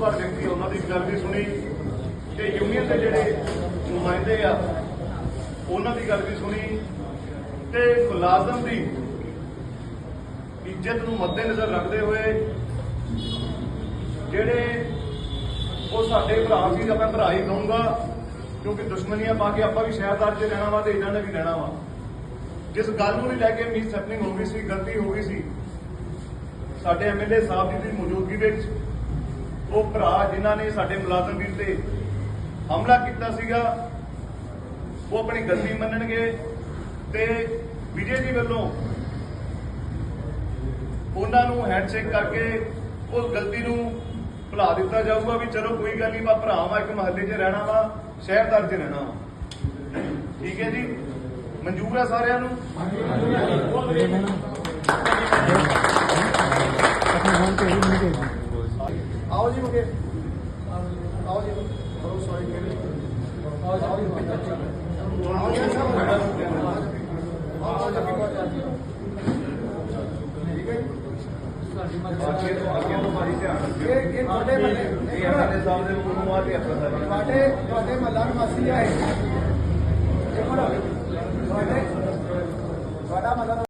ਬਾਅਦ ਵਿਅਕਤੀ ਉਹਨਾਂ ਦੀ ਗੱਲ ਵੀ ਸੁਣੀ ਤੇ ਯੂਨੀਅਨ ਦੇ ਜਿਹੜੇ ਨੁਮਾਇੰਦੇ ਆ, ਉਹਨਾਂ ਦੀ ਗੱਲ ਵੀ ਸੁਣੀ ਤੇ ਮੁਲਾਜ਼ਮ ਦੀ ਇੱਜ਼ਤ ਨੂੰ ਮੱਦੇਨਜ਼ਰ ਰੱਖਦੇ ਹੋਏ ਜਿਹੜੇ ਉਹ ਸਾਡੇ ਭਰਾ ਸੀ ਤਾਂ ਮੈਂ ਭਰਾ ਹੀ ਕਹੂੰਗਾ, ਕਿਉਂਕਿ ਦੁਸ਼ਮਣੀਆਂ ਪਾ ਕੇ ਆਪਾਂ ਵੀ ਸ਼ਹਿਰਦਾਰ 'ਚ ਰਹਿਣਾ ਵਾ ਤੇ ਇਹਨਾਂ ਨੇ ਵੀ ਰਹਿਣਾ ਵਾ। ਜਿਸ ਗੱਲ ਨੂੰ ਵੀ ਲੈ ਕੇ ਮਿਸ ਹੈਪਨਿੰਗ ਹੋ ਗਈ ਸੀ, ਗਲਤੀ ਹੋ ਗਈ ਸੀ, ਸਾਡੇ ਐਮਐਲਏ ਸਾਹਿਬ ਜੀ ਦੀ ਮੌਜੂਦਗੀ ਵਿੱਚ ਉਹ ਭਰਾ ਜਿਨ੍ਹਾਂ ਨੇ ਸਾਡੇ ਮੁਲਾਜ਼ਮ ਵੀਰ ਤੇ ਹਮਲਾ ਕੀਤਾ ਸੀਗਾ, ਉਹ ਆਪਣੀ ਗਲਤੀ ਮੰਨਣਗੇ ਤੇ ਵਿਜੇ ਜੀ ਵੱਲੋਂ ਉਹਨਾਂ ਨੂੰ ਹੈਂਡਸ਼ੇਕ ਕਰਕੇ ਉਸ ਗਲਤੀ ਨੂੰ ਭੁਲਾ ਦਿੱਤਾ ਜਾਊਗਾ ਵੀ ਚਲੋ ਕੋਈ ਗੱਲ ਨਹੀਂ, ਮੈਂ ਭਰਾ ਵਾਂ, ਇੱਕ ਮਹੱਲੇ 'ਚ ਰਹਿਣਾ ਵਾ ਸ਼ਹਿਰਦਾਰ 'ਚ ਰਹਿਣਾ ਵਾ। ਠੀਕ ਹੈ ਜੀ? ਮਨਜ਼ੂਰ ਹੈ ਸਾਰਿਆਂ ਨੂੰ? ਆਓ ਜੀ ਮੁਕੇ ਆਓ ਜੀ। ਕਰੋ ਸੌਰੀ ਮੇਰੇ ਆਓ ਜੀ। ਆਓ ਜੀ। ਆਓ ਜੀ। ਠੀਕ ਹੈ ਬਾਕੀ ਤੋਂ ਅੱਗੇ ਤੋਂ ਭਾਰੀ ਧਿਆਨ ਰੱਖਿਓ ਇਹ ਇਹ ਤੁਹਾਡੇ ਮੱਲੇ ਇਹ ਐਮਐਲਏ ਸਾਹਿਬ ਦੇ ਹੁਕਮ ਆ ਤੇ ਅਫਸਰ ਸਾਹਿਬ ਤੁਹਾਡੇ ਤੁਹਾਡੇ ਮੱਲਾ ਨਿਵਾਸੀ ਆ ਇਹ। ਦੇਖੋ ਨਾ ਤੁਹਾਡੇ ਤੁਹਾਡਾ ਮੱਲਾ